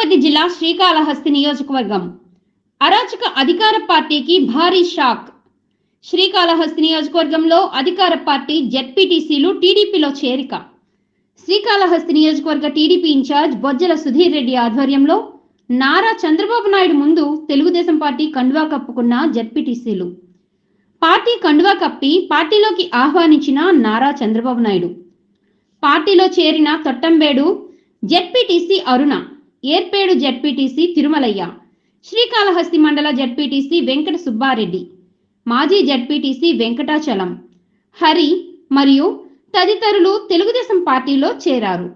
తిరుపతి జిల్లా శ్రీకాళహస్తి నియోజకవర్గం. అరాచక అధికార పార్టీకి భారీ షాక్. శ్రీకాళహస్తి నియోజకవర్గంలో అధికార పార్టీ జెడ్పీటీసీలు టీడీపీలో చేరిక. శ్రీకాళహస్తి నియోజకవర్గ టీడీపీ ఇన్ఛార్జ్ బొజ్జల సుధీర్ రెడ్డి ఆధ్వర్యంలో నారా చంద్రబాబు నాయుడు ముందు తెలుగుదేశం పార్టీ కండువా కప్పుకున్న జెడ్పీటీసీలు. పార్టీ కండువా కప్పి పార్టీలోకి ఆహ్వానించిన నారా చంద్రబాబు నాయుడు. పార్టీలో చేరిన తొట్టంబేడు జెడ్పీటీసీ అరుణ. ఏర్పేడు జడ్పీటీసీ తిరుమలయ్య శ్రీకాళహస్తి మండల జడ్పీటీసీ వెంకట సుబ్బారెడ్డి మాజీ జడ్పీటీసీ వెంకటాచలం హరి మరియు తదితరులు తెలుగుదేశం పార్టీలో చేరారు.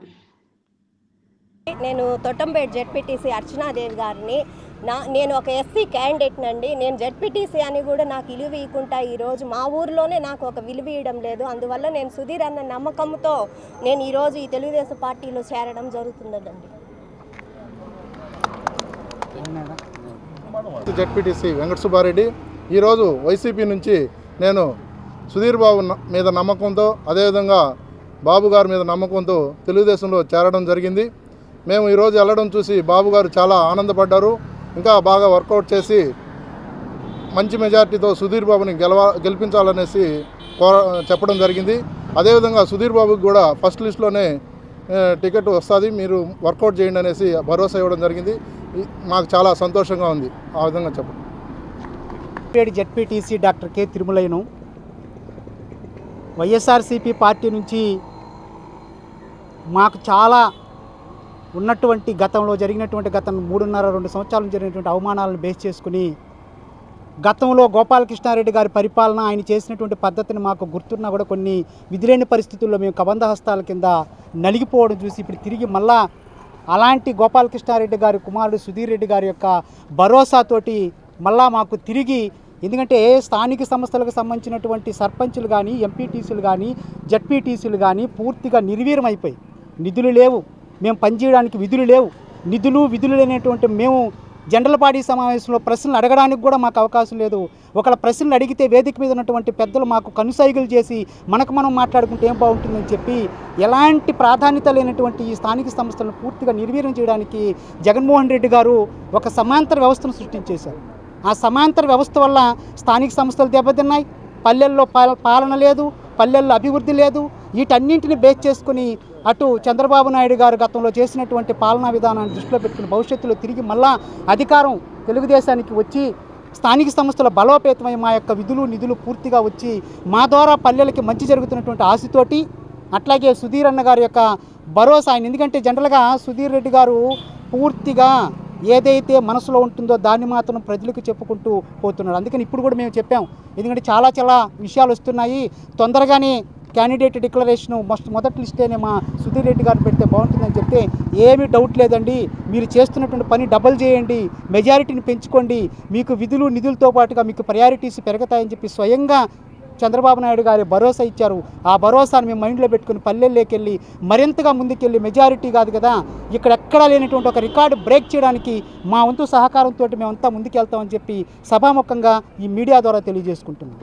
నేను తొట్టంపేట జడ్పీటీసీ అర్చనాదేవి గారిని నా నేను ఒక ఎస్సీ క్యాండిడేట్ నండి నేను జడ్పీటీసీ అని కూడా నాకు విలువ ఇవ్వకుండా ఈరోజు మా ఊరిలోనే నాకు ఒక విలువ ఇవ్వడం లేదు. అందువల్ల నేను సుధీర్ అన్న నమ్మకంతో నేను ఈరోజు ఈ తెలుగుదేశం పార్టీలో చేరడం జరుగుతుందండి. జడ్పీటీసీ వెంకట సుబ్బారెడ్డి. ఈరోజు వైసీపీ నుంచి నేను సుధీర్ బాబు మీద నమ్మకంతో అదేవిధంగా బాబు గారి మీద నమ్మకంతో తెలుగుదేశంలో చేరడం జరిగింది. మేము ఈరోజు వెళ్ళడం చూసి బాబు గారు చాలా ఆనందపడ్డారు. ఇంకా బాగా వర్కౌట్ చేసి మంచి మెజార్టీతో సుధీర్ బాబుని గెలవ గెలిపించాలనేసి కోర చెప్పడం జరిగింది. అదేవిధంగా సుధీర్ బాబుకి కూడా ఫస్ట్ లిస్ట్లోనే టికెట్ వస్తుంది. మీరు వర్కౌట్ చేయండి అనేసి భరోసా ఇవ్వడం జరిగింది. మాకు చాలా సంతోషంగా ఉంది. ఆ విధంగా చెప్పండి పేడి జెడ్పీటీసీ డాక్టర్ కె తిరుమలయ్యను వైఎస్ఆర్సీపీ పార్టీ నుంచి మాకు చాలా ఉన్నటువంటి గతంలో జరిగినటువంటి గత మూడున్నర రెండు సంవత్సరాలు జరిగినటువంటి అవమానాలను బేస్ చేసుకుని గతంలో గోపాలకృష్ణారెడ్డి గారి పరిపాలన ఆయన చేసినటువంటి పద్ధతిని మాకు గుర్తున్నా కూడా కొన్ని విధిలేని పరిస్థితుల్లో మేము కబంధ హస్తాల కింద నలిగిపోవడం చూసి ఇప్పుడు తిరిగి మళ్ళా అలాంటి గోపాలకృష్ణారెడ్డి గారి కుమారుడు సుధీర్ రెడ్డి గారి యొక్క భరోసాతోటి మళ్ళా మాకు తిరిగి ఎందుకంటే స్థానిక సంస్థలకు సంబంధించినటువంటి సర్పంచులు కానీ ఎంపీటీసీలు కానీ జడ్పీటీసీలు కానీ పూర్తిగా నిర్వీర్యమైపోయి నిధులు లేవు. మేము పనిచేయడానికి విధులు లేవు. నిధులు విధులు లేనటువంటి మేము జనరల్ బాడీ సమావేశంలో ప్రశ్నలు అడగడానికి కూడా మాకు అవకాశం లేదు. ఒకళ్ళ ప్రశ్నలు అడిగితే వేదిక మీద ఉన్నటువంటి పెద్దలు మాకు కనుసైగులు చేసి మనకు మనం మాట్లాడుకుంటే ఏం బాగుంటుందని చెప్పి ఎలాంటి ప్రాధాన్యత లేనటువంటి ఈ స్థానిక సంస్థలను పూర్తిగా నిర్వీర్యం చేయడానికి జగన్మోహన్ రెడ్డి గారు ఒక సమాంతర వ్యవస్థను సృష్టించేశారు. ఆ సమాంతర వ్యవస్థ వల్ల స్థానిక సంస్థలు దెబ్బతిన్నాయి. పల్లెల్లో పాల- పాలన లేదు పల్లెల్లో అభివృద్ధి లేదు వీటన్నింటిని బేస్ చేసుకుని అటు చంద్రబాబు నాయుడు గారు గతంలో చేసినటువంటి పాలనా విధానాన్ని దృష్టిలో పెట్టుకుని భవిష్యత్తులో తిరిగి మళ్ళా అధికారం తెలుగుదేశానికి వచ్చి స్థానిక సంస్థల బలోపేతమై మా యొక్క విధులు నిధులు పూర్తిగా వచ్చి మా ద్వారా పల్లెలకి మంచి జరుగుతున్నటువంటి ఆశతోటి అట్లాగే సుధీర్ అన్న గారి యొక్క భరోసా ఆయన. ఎందుకంటే జనరల్గా సుధీర్ రెడ్డి గారు పూర్తిగా ఏదైతే మనసులో ఉంటుందో దాన్ని మాత్రం ప్రజలకు చెప్పుకుంటూ పోతున్నాడు అందుకని ఇప్పుడు కూడా మేము చెప్పాం. ఎందుకంటే చాలా చాలా విషయాలు వస్తున్నాయి. తొందరగానే క్యాండిడేట్ డిక్లరేషన్ మొస్ట్ మొదటి లిస్టేనే మా సుధీర్ రెడ్డి గారు పెడితే బాగుంటుందని చెప్తే ఏమీ డౌట్ లేదండి. మీరు చేస్తున్నటువంటి పని డబల్ చేయండి. మెజారిటీని పెంచుకోండి. మీకు విధులు నిధులతో పాటుగా మీకు ప్రయారిటీస్ పెరుగుతాయని చెప్పి స్వయంగా చంద్రబాబు నాయుడు గారి భరోసా ఇచ్చారు. ఆ భరోసాను మేము మైండ్లో పెట్టుకుని పల్లెల్లోకెళ్ళి మరింతగా ముందుకెళ్ళి మెజారిటీ కాదు కదా ఇక్కడ ఎక్కడా లేనటువంటి ఒక రికార్డు బ్రేక్ చేయడానికి మా వంతు సహకారంతో మేమంతా ముందుకెళ్తామని చెప్పి సభాముఖంగా ఈ మీడియా ద్వారా తెలియజేసుకుంటున్నాం.